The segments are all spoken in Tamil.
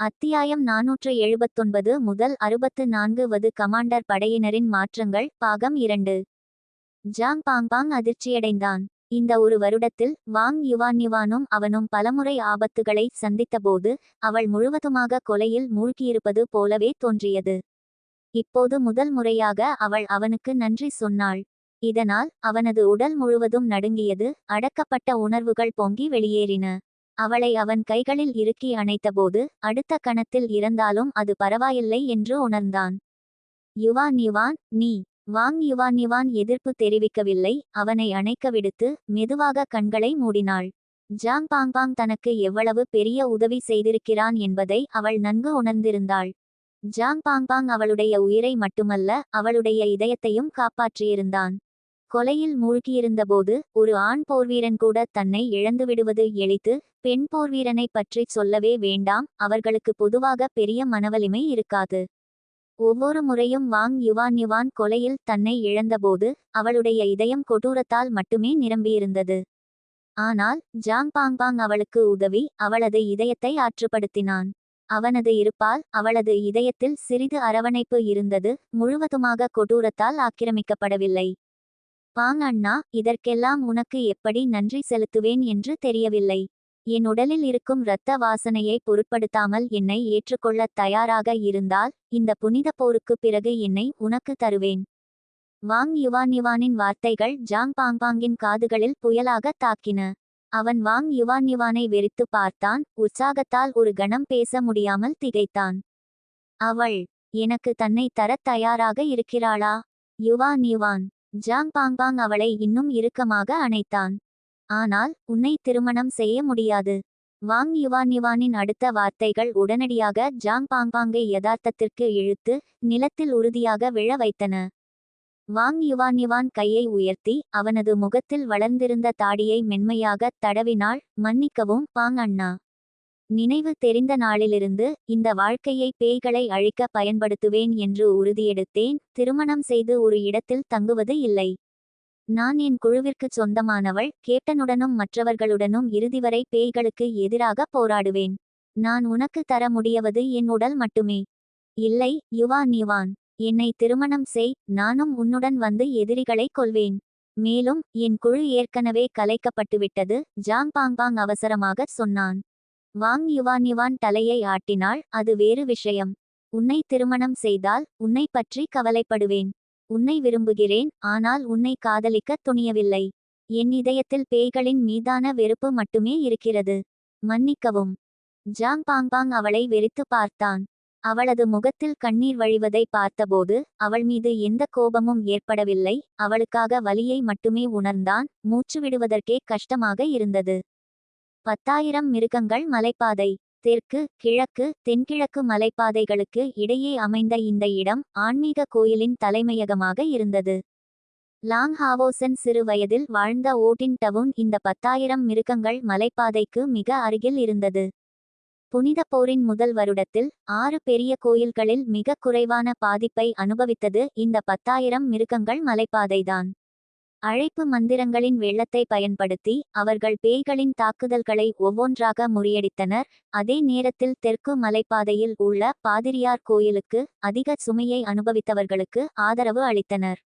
அத்தியாயம் நாநூற்று எழுபத்தொன்பது முதல் அறுபத்து நான்கு வது கமாண்டர் படையினரின் மாற்றங்கள் பாகம் இரண்டு. ஜாங் பாங்பாங் அதிர்ச்சியடைந்தான். இந்த ஒரு வருடத்தில் வாங் யுவான் யுவானும் அவனும் பலமுறை ஆபத்துகளை சந்தித்தபோது அவள் முழுவதுமாக கொலையில் மூழ்கியிருப்பது போலவே தோன்றியது. இப்போது முதல் முறையாக அவள் அவனுக்கு நன்றி சொன்னாள். இதனால் அவனது உடல் முழுவதும் நடுங்கியது அடக்கப்பட்ட உணர்வுகள் பொங்கி வெளியேறின. அவளை அவன் கைகளில் இறுக்கி அணைத்தபோது அடுத்த கணத்தில் இறந்தாலும் அது பரவாயில்லை என்று உணர்ந்தான். யுவான் யுவான் நீ வாங் யுவான் யுவான் எதிர்ப்பு தெரிவிக்கவில்லை அவனை அணைக்க விடுத்து மெதுவாக கண்களை மூடினாள். ஜாங் பாங்பாங் தனக்கு எவ்வளவு பெரிய உதவி செய்திருக்கிறான் என்பதை அவள் நன்கு உணர்ந்திருந்தாள். ஜாங் பாங்பாங் அவளுடைய உயிரை மட்டுமல்ல அவளுடைய இதயத்தையும் காப்பாற்றியிருந்தான். கொலையில் மூழ்கியிருந்தபோது ஒரு ஆண் போர்வீரன் கூட தன்னை இழந்துவிடுவது எளித்து பெண் போர்வீரனை பற்றி சொல்லவே வேண்டாம் அவர்களுக்கு பொதுவாக பெரிய மனவலிமை இருக்காது. ஒவ்வொரு முறையும் வாங் யுவான் யுவான் கொலையில் தன்னை இழந்தபோது அவளுடைய இதயம் கொடூரத்தால் மட்டுமே நிரம்பியிருந்தது. ஆனால் ஜாங் பாங்பாங் அவளுக்கு உதவி அவளது இதயத்தை ஆற்றுப்படுத்தினான். அவனது இருப்பால் அவளது இதயத்தில் சிறிது அரவணைப்பு இருந்தது முழுவதுமாக கொடூரத்தால் ஆக்கிரமிக்கப்படவில்லை. பாங் அண்ணா இதற்கெல்லாம் உனக்கு எப்படி நன்றி செலுத்துவேன் என்று தெரியவில்லை. என் உடலில் இருக்கும் இரத்த வாசனையை பொருட்படுத்தாமல் என்னை ஏற்றுக்கொள்ளத் தயாராக இருந்தால் இந்த புனித போருக்கு பிறகு என்னை உனக்கு தருவேன். வாங் யுவான் யுவானின் வார்த்தைகள் ஜாங் பாங்பாங்கின் காதுகளில் புயலாக தாக்கின. அவன் வாங் யுவான் யுவானை வெறித்து பார்த்தான் உற்சாகத்தால் ஒரு கணம் பேச முடியாமல் திகைத்தான். அவள் எனக்கு தன்னை தரத் தயாராக இருக்கிறாளா? Yuan Yuan. ஜாங் பாங்பாங் அவளை இன்னும் இறுக்கமாக அணைத்தான். ஆனால் உன்னை திருமணம் செய்ய முடியாது. வாங் யுவான் யுவானின் அடுத்த வார்த்தைகள் உடனடியாக ஜாங் பாங்பாங்கை யதார்த்தத்திற்கு இழுத்து நிலத்தில் உறுதியாக விழ வைத்தன. வாங் யுவான் யுவான் கையை உயர்த்தி அவனது முகத்தில் வளர்ந்திருந்த தாடியை மென்மையாக தடவினாள் மன்னிக்கவும் பாங் அண்ணா. நினைவு தெரிந்த நாளிலிருந்து இந்த வாழ்க்கையை பேய்களை அழிக்க பயன்படுத்துவேன் என்று உறுதியெடுத்தேன் திருமணம் செய்து ஒரு இடத்தில் தங்குவது இல்லை. நான் என் குழுவிற்கு சொந்தமானவள் கேப்டனுடனும் மற்றவர்களுடனும் இறுதிவரை பேய்களுக்கு எதிராக போராடுவேன். நான் உனக்கு தர முடியவது என் உடல் மட்டுமே. இல்லை யுவான் யுவான் என்னை திருமணம் செய் நானும் உன்னுடன் வந்து எதிரிகளை கொள்வேன் மேலும் என் குழு ஏற்கனவே கலைக்கப்பட்டுவிட்டது ஜாங் பாங்பாங் அவசரமாக சொன்னான். வாங் யுவான் யுவான் தலையை ஆட்டினாள். அது வேறு விஷயம். உன்னை திருமணம் செய்தால் உன்னை பற்றி கவலைப்படுவேன். உன்னை விரும்புகிறேன். ஆனால் உன்னை காதலிக்க துணியவில்லை. என் இதயத்தில் பேய்களின் மீதான வெறுப்பு மட்டுமே இருக்கிறது. மன்னிக்கவும் ஜாங் பாங்பாங் அவளை வெறித்து பார்த்தான். அவளது முகத்தில் கண்ணீர் வழிவதை பார்த்தபோது அவள் மீது எந்த கோபமும் ஏற்படவில்லை. அவளுக்காக வலியை மட்டுமே உணர்ந்தான். மூச்சு விடுவதற்கே கஷ்டமாக இருந்தது. பத்தாயிரம் மிருகங்கள் மலைப்பாதை தெற்கு கிழக்கு தென்கிழக்கு மலைப்பாதைகளுக்கு இடையே அமைந்த இந்த இடம் ஆன்மீக கோயிலின் தலைமையகமாக இருந்தது. லாங் ஹாவோசன் சிறு வயதில் வாழ்ந்த ஓட்டின் டவுன் இந்த பத்தாயிரம் மிருகங்கள் மலைப்பாதைக்கு மிக அருகில் இருந்தது. புனித போரின் முதல் வருடத்தில் ஆறு பெரிய கோயில்களில் மிக குறைவான பாதிப்பை அனுபவித்தது இந்த பத்தாயிரம் மிருகங்கள் மலைப்பாதைதான். அழைப்பு மந்திரங்களின் வெள்ளத்தை பயன்படுத்தி அவர்கள் பேய்களின் தாக்குதல்களை ஒவ்வொன்றாக முறியடித்தனர். அதே நேரத்தில் தெற்கு மலைப்பாதையில் உள்ள பாதிரியார் கோயிலுக்கு அதிக சுமையை அனுபவித்தவர்களுக்கு ஆதரவு அளித்தனர்.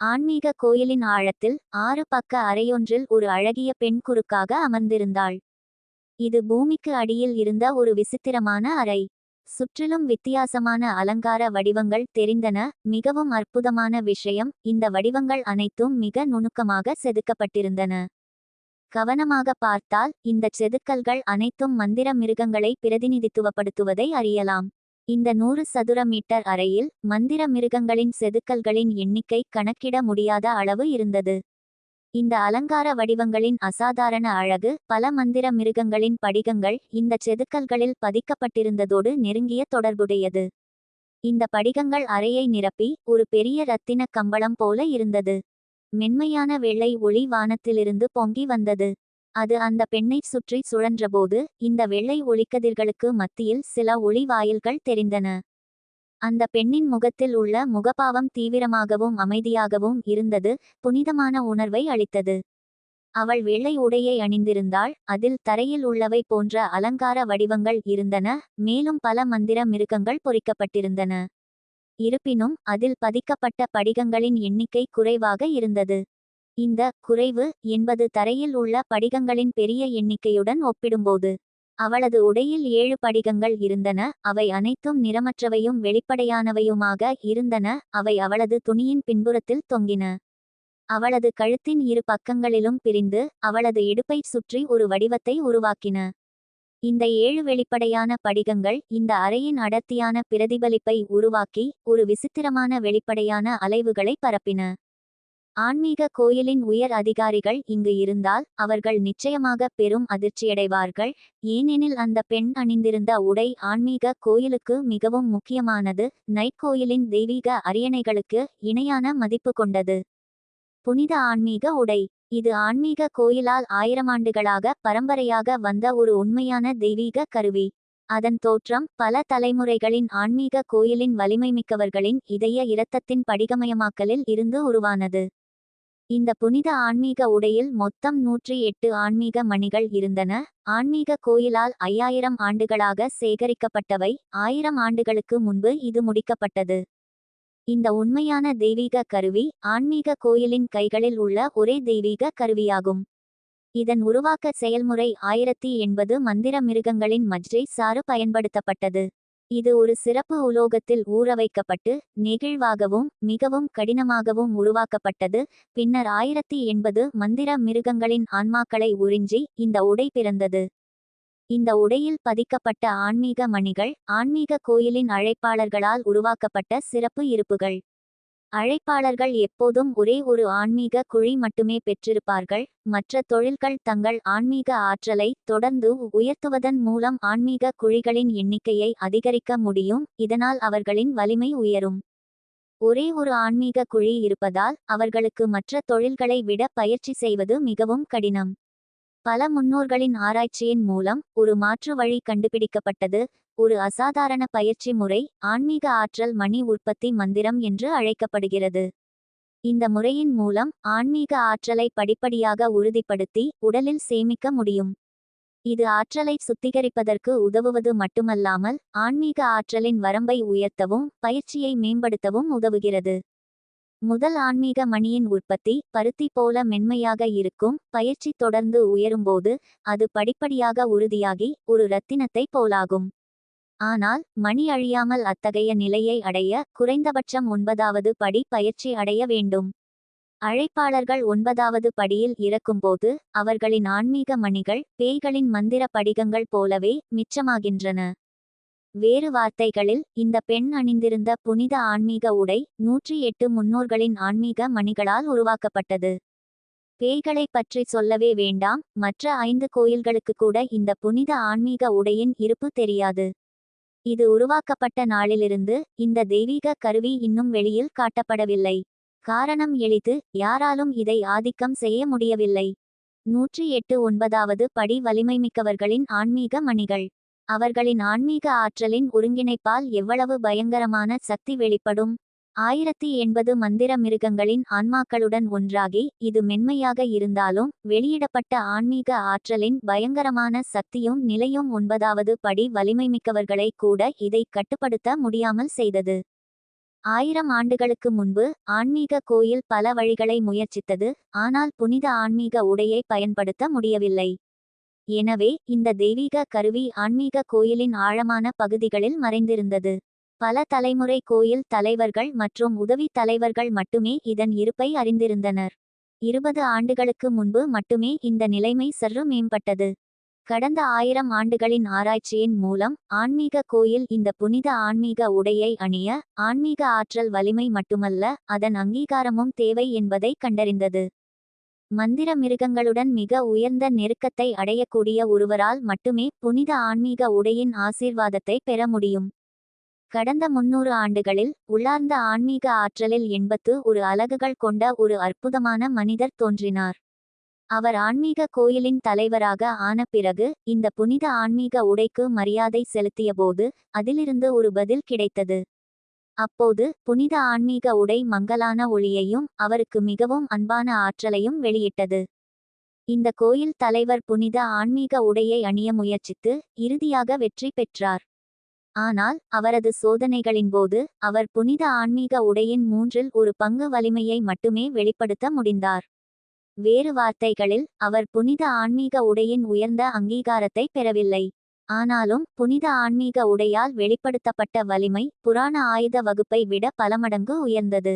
ஆன்மீக கோயிலின் ஆழத்தில் ஆறு பக்க அறையொன்றில் ஒரு அழகிய பெண் குறுக்காக அமர்ந்திருந்தாள். இது பூமிக்கு அடியில் இருந்த ஒரு விசித்திரமான அறை. சுற்றிலும் வித்தியாசமான அலங்கார வடிவங்கள் தெரிந்தன. மிகவும் அற்புதமான விஷயம் இந்த வடிவங்கள் அனைத்தும் மிக நுணுக்கமாக செதுக்கப்பட்டிருந்தன. கவனமாக பார்த்தால் இந்த செதுக்கல்கள் அனைத்தும் மந்திர மிருகங்களை பிரதிநிதித்துவப்படுத்துவதை அறியலாம். இந்த நூறு சதுர மீட்டர் அறையில் மந்திர மிருகங்களின் செதுக்கல்களின் எண்ணிக்கை கணக்கிட முடியாத அளவு இருந்தது. இந்த அலங்கார வடிவங்களின் அசாதாரண அழகு பல மந்திர மிருகங்களின் படிகங்கள் இந்த செதுக்கல்களில் பதிக்கப்பட்டிருந்ததோடு நெருங்கிய தொடர்புடையது. இந்த படிகங்கள் அறையை நிரப்பி ஒரு பெரிய இரத்தின கம்பளம் போல இருந்தது. மென்மையான வெள்ளை ஒளி வானத்திலிருந்து பொங்கி வந்தது. அது அந்த பெண்ணை சுற்றி சுழன்றபோது இந்த வெள்ளை ஒளிக்கதிர்களுக்கு மத்தியில் சில ஒளி வாயில்கள் தெரிந்தன. அந்த பெண்ணின் முகத்தில் உள்ள முகபாவம் தீவிரமாகவும் அமைதியாகவும் இருந்தது புனிதமான உணர்வை அளித்தது. அவள் வெள்ளை உடையை அணிந்திருந்தாள் அதில் தரையில் உள்ளவை போன்ற அலங்கார வடிவங்கள் இருந்தன மேலும் பல மந்திர மிருகங்கள் பொறிக்கப்பட்டிருந்தன. இருப்பினும் அதில் பதிக்கப்பட்ட படிகங்களின் எண்ணிக்கை குறைவாக இருந்தது. இந்த குறைவு என்பது தரையில் உள்ள படிகங்களின் பெரிய எண்ணிக்கையுடன் ஒப்பிடும்போது அவளது உடையில் ஏழு படிகங்கள் இருந்தன அவை அனைத்தும் நிறமற்றவையும் வெளிப்படையானவையுமாக இருந்தன அவை அவளது துணியின் பின்புறத்தில் தொங்கின. அவளது கழுத்தின் இரு பக்கங்களிலும் பிரிந்து அவளது இடுப்பை சுற்றி ஒரு வடிவத்தை உருவாக்கின. இந்த ஏழு வெளிப்படையான படிகங்கள் இந்த அறையின் அடர்த்தியான பிரதிபலிப்பை உருவாக்கி ஒரு விசித்திரமான வெளிப்படையான அலைவுகளை பரப்பின. ஆன்மீக கோயிலின் உயர் அதிகாரிகள் இங்கு இருந்தால் அவர்கள் நிச்சயமாக பெரும் அதிர்ச்சியடைவார்கள். ஏனெனில் அந்த பெண் அணிந்திருந்த உடை ஆன்மீக கோயிலுக்கு மிகவும் முக்கியமானது. நைட் கோயிலின் தெய்வீக அரியணைகளுக்கு இணையான மதிப்பு கொண்டது. புனித ஆன்மீக உடை. இது ஆன்மீக கோயிலால் ஆயிரமாண்டுகளாக பரம்பரையாக வந்த ஒரு உண்மையான தெய்வீக கருவி. அதன் தோற்றம் பல தலைமுறைகளின் ஆன்மீக கோயிலின் வலிமைமிக்கவர்களின் இதய இரத்தத்தின் படிகமயமாக்கலில் இருந்து உருவானது. இந்த புனித ஆன்மீக உடையில் மொத்தம் நூற்றி எட்டு ஆன்மீக மணிகள் இருந்தன. ஆன்மீக கோயிலால் ஐயாயிரம் ஆண்டுகளாக சேகரிக்கப்பட்டவை. ஆயிரம் ஆண்டுகளுக்கு முன்பு இது முடிக்கப்பட்டது. இந்த உண்மையான தெய்வீக கருவி ஆன்மீக கோயிலின் கைகளில் உள்ள ஒரே தெய்வீக கருவியாகும். இதன் உருவாக்க செயல்முறை ஆயிரத்தி எண்பது மந்திர மிருகங்களின் மஜ்ஜை சாறு பயன்படுத்தப்பட்டது. இது ஒரு சிறப்பு உலோகத்தில் ஊற வைக்கப்பட்டு நெகிழ்வாகவும் மிகவும் கடினமாகவும் உருவாக்கப்பட்டது. பின்னர் ஆயிரத்தி எண்பது மந்திர மிருகங்களின் ஆன்மாக்களை உறிஞ்சி இந்த உடை பிறந்தது. இந்த உடையில் பதிக்கப்பட்ட ஆன்மீக மணிகள் ஆன்மீக கோயிலின் அழைப்பாளர்களால் உருவாக்கப்பட்ட சிறப்பு இருப்புகள். அழைப்பாளர்கள் எப்போதும் ஒரே ஒரு ஆன்மீக குழி மட்டுமே பெற்றிருப்பார்கள். மற்ற தொழில்கள் தங்கள் ஆன்மீக ஆற்றலை தொடர்ந்து உயர்த்துவதன் மூலம் ஆன்மீக குழிகளின் எண்ணிக்கையை அதிகரிக்க முடியும். இதனால் அவர்களின் வலிமை உயரும். ஒரே ஒரு ஆன்மீக குழி இருப்பதால் அவர்களுக்கு மற்ற தொழில்களை விட பயிற்சி செய்வது மிகவும் கடினம். பல முன்னோர்களின் ஆராய்ச்சியின் மூலம் ஒரு மாற்று வழி கண்டுபிடிக்கப்பட்டது. ஒரு அசாதாரண பயிற்சி முறை ஆன்மீக ஆற்றல் மணி உற்பத்தி மந்திரம் என்று அழைக்கப்படுகிறது. இந்த முறையின் மூலம் ஆன்மீக ஆற்றலை படிப்படியாக உறுதிப்படுத்தி உடலில் சேமிக்க முடியும். இது ஆற்றலை சுத்திகரிப்பதற்கு உதவுவது மட்டுமல்லாமல் ஆன்மீக ஆற்றலின் வரம்பை உயர்த்தவும் பயிற்சியை மேம்படுத்தவும் உதவுகிறது. முதல் ஆன்மீக மணியின் உற்பத்தி பருத்தி போல மென்மையாக இருக்கும் பயிற்சி தொடர்ந்து உயரும்போது அது படிப்படியாக உறுதியாகி ஒரு இரத்தினத்தை போலாகும். ஆனால் மணி அழியாமல் அத்தகைய நிலையை அடைய குறைந்தபட்சம் ஒன்பதாவது படி பயிற்சி அடைய வேண்டும். அழைப்பாளர்கள் ஒன்பதாவது படியில் இறக்கும்போது அவர்களின் ஆன்மீக மணிகள் பேய்களின் மந்திர படிகங்கள் போலவே மிச்சமாகின்றன. வேறு வார்த்தைகளில் இந்த பெண் அணிந்திருந்த புனித ஆன்மீக உடை நூற்றி எட்டு முன்னோர்களின் ஆன்மீக மணிகளால் உருவாக்கப்பட்டது. பேய்களை பற்றி சொல்லவே வேண்டாம் மற்ற ஐந்து கோயில்களுக்கு கூட இந்த புனித ஆன்மீக உடையின் இருப்பு தெரியாது. இது உருவாக்கப்பட்ட நாளிலிருந்து இந்த தெய்வீக கருவி இன்னும் வெளியில் காட்டப்படவில்லை. காரணம் எளிது யாராலும் இதை ஆதிக்கம் செய்ய முடியவில்லை. நூற்றி எட்டு ஒன்பதாவது படி வலிமைமிக்கவர்களின் ஆன்மீக மணிகள். அவர்களின் ஆன்மீக ஆற்றலின் ஒருங்கிணைப்பால் எவ்வளவு பயங்கரமான சக்தி வெளிப்படும்? ஆயிரத்தி எண்பது மந்திர மிருகங்களின் ஆன்மாக்களுடன் ஒன்றாகி இது மென்மையாக இருந்தாலும் வெளியிடப்பட்ட ஆன்மீக ஆற்றலின் பயங்கரமான சக்தியும் நிலையும் ஒன்பதாவது படி வலிமைமிக்கவர்களை கூட இதை கட்டுப்படுத்த முடியாமல் செய்தது. ஆயிரம் ஆண்டுகளுக்கு முன்பு ஆன்மீக கோயில் பல வழிகளை முயற்சித்தது ஆனால் புனித ஆன்மீக உடையை பயன்படுத்த முடியவில்லை. எனவே இந்த தெய்வீக கருவி ஆன்மீக கோயிலின் ஆழமான பகுதிகளில் மறைந்திருந்தது. பல தலைமுறை கோயில் தலைவர்கள் மற்றும் உதவி தலைவர்கள் மட்டுமே இதன் இருப்பை அறிந்திருந்தனர். இருபது ஆண்டுகளுக்கு முன்பு மட்டுமே இந்த நிலைமை சற்று மேம்பட்டது. கடந்த ஆயிரம் ஆண்டுகளின் ஆராய்ச்சியின் மூலம் ஆன்மீக கோயில் இந்த புனித ஆன்மீக உடையை அணிய ஆன்மீக ஆற்றல் வலிமை மட்டுமல்ல அதன் அங்கீகாரமும் தேவை என்பதை கண்டறிந்தது. மந்திர மிருகங்களுடன் மிக உயர்ந்த நெருக்கத்தை அடையக்கூடிய ஒருவரால் மட்டுமே புனித ஆன்மீக உடையின் ஆசீர்வாதத்தை பெற முடியும். கடந்த முன்னூறு ஆண்டுகளில் உள்ளார்ந்த ஆன்மீக ஆற்றலில் எண்பத்து ஒரு அலகுகள் கொண்ட ஒரு அற்புதமான மனிதர் தோன்றினார். அவர் ஆன்மீக கோயிலின் தலைவராக ஆன பிறகு இந்த புனித ஆன்மீக உடைக்கு மரியாதை செலுத்தியபோது அதிலிருந்து ஒரு பதில் கிடைத்தது. அப்போது புனித ஆன்மீக உடை மங்கலான ஒளியையும் அவருக்கு மிகவும் அன்பான ஆற்றலையும் வெளியிட்டது. இந்த கோயில் தலைவர் புனித ஆன்மீக உடையை அணிய முயற்சித்து இறுதியாக வெற்றி பெற்றார். ஆனால் அவரது சோதனைகளின் போது அவர் புனித ஆன்மீக உடையின் மூன்றில் ஒரு பங்கு வலிமையை மட்டுமே வெளிப்படுத்த முடிந்தார். வேறு வார்த்தைகளில் அவர் புனித ஆன்மீக உடையின் உயர்ந்த அங்கீகாரத்தை பெறவில்லை. ஆனாலும் புனித ஆன்மீக உடையால் வெளிப்படுத்தப்பட்ட வலிமை புராண ஆயுத வகுப்பை விட பல மடங்கு உயர்ந்தது.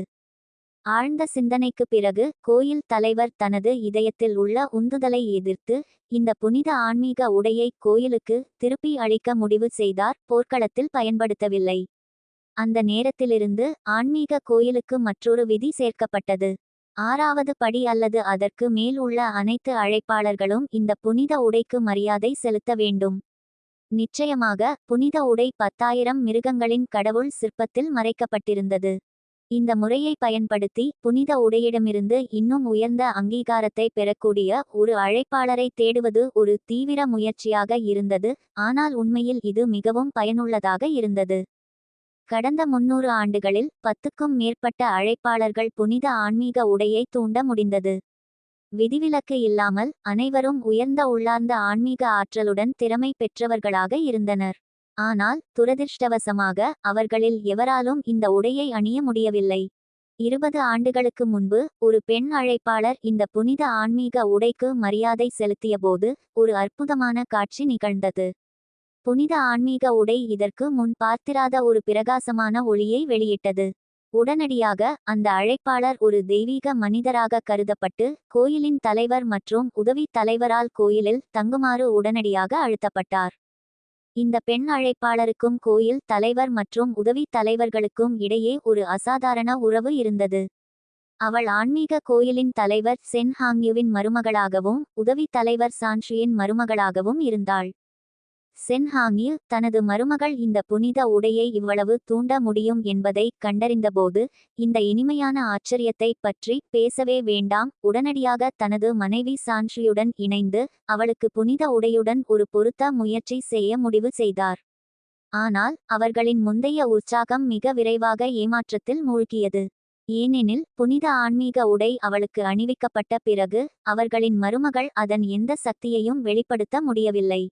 ஆழ்ந்த சிந்தனைக்கு பிறகு கோயில் தலைவர் தனது இதயத்தில் உள்ள உந்துதலை எதிர்த்து இந்த புனித ஆன்மீக உடையை கோயிலுக்கு திருப்பி அளிக்க முடிவு செய்தார் போர்க்களத்தில் பயன்படுத்தவில்லை. அந்த நேரத்திலிருந்து ஆன்மீக கோயிலுக்கு மற்றொரு விதி சேர்க்கப்பட்டது. ஆறாவது படி அல்லது அதற்கு மேல் உள்ள அனைத்து அழைப்பாளர்களும் இந்த புனித உடைக்கு மரியாதை செலுத்த வேண்டும். நிச்சயமாக புனித உடை பத்தாயிரம் மிருகங்களின் கடவுள் சிற்பத்தில் மறைக்கப்பட்டிருந்தது. இந்த முறையை பயன்படுத்தி புனித உடையிடமிருந்து இன்னும் உயர்ந்த அங்கீகாரத்தை பெறக்கூடிய ஒரு அழைப்பாளரை தேடுவது ஒரு தீவிர முயற்சியாக இருந்தது ஆனால் உண்மையில் இது மிகவும் பயனுள்ளதாக இருந்தது. கடந்த முன்னூறு ஆண்டுகளில் பத்துக்கும் மேற்பட்ட அழைப்பாளர்கள் புனித ஆன்மீக உடையை தூண்ட முடிந்தது. விதிவிலக்கு இல்லாமல் அனைவரும் உயர்ந்த உள்ளார்ந்த ஆன்மீக ஆற்றலுடன் திறமை பெற்றவர்களாக இருந்தனர். ஆனால் துரதிர்ஷ்டவசமாக அவர்களில் எவராலும் இந்த உடையை அணிய முடியவில்லை. இருபது ஆண்டுகளுக்கு முன்பு ஒரு பெண் அழைப்பாளர் இந்த புனித ஆன்மீக உடைக்கு மரியாதை செலுத்தியபோது ஒரு அற்புதமான காட்சி நிகழ்ந்தது. புனித ஆன்மீக உடை இதற்கு முன் பார்த்திராத ஒரு பிரகாசமான ஒளியை வெளியிட்டது. உடனடியாக அந்த அழைப்பாளர் ஒரு தெய்வீக மனிதராக கருதப்பட்டு கோயிலின் தலைவர் மற்றும் உதவி தலைவரால் கோயிலில் தங்குமாறு உடனடியாக அழுத்தப்பட்டார். இந்த பெண் அழைப்பாளருக்கும் கோயில் தலைவர் மற்றும் உதவி தலைவர்களுக்கும் இடையே ஒரு அசாதாரண உறவு இருந்தது. அவள் ஆன்மீக கோயிலின் தலைவர் சென் ஹாங்யுவின் மருமகளாகவும் உதவி தலைவர் சான்ஷியின் மருமகளாகவும் இருந்தாள். சென்ஹாங்யு தனது மருமகள் இந்த புனித உடையை இவ்வளவு தூண்ட முடியும் என்பதை கண்டறிந்தபோது இந்த இனிமையான ஆச்சரியத்தை பற்றி பேசவே வேண்டாம். உடனடியாக தனது மனைவி சான்ஷியுடன் இணைந்து அவளுக்கு புனித உடையுடன் ஒரு பொருத்த முயற்சி செய்ய முடிவு செய்தார். ஆனால் அவர்களின் முந்தைய உற்சாகம் மிக விரைவாக ஏமாற்றத்தில் மூழ்கியது. ஏனெனில் புனித ஆன்மீக உடை அவளுக்கு அணிவிக்கப்பட்ட பிறகு அவர்களின் மருமகள் அதன் எந்த சக்தியையும் வெளிப்படுத்த முடியவில்லை.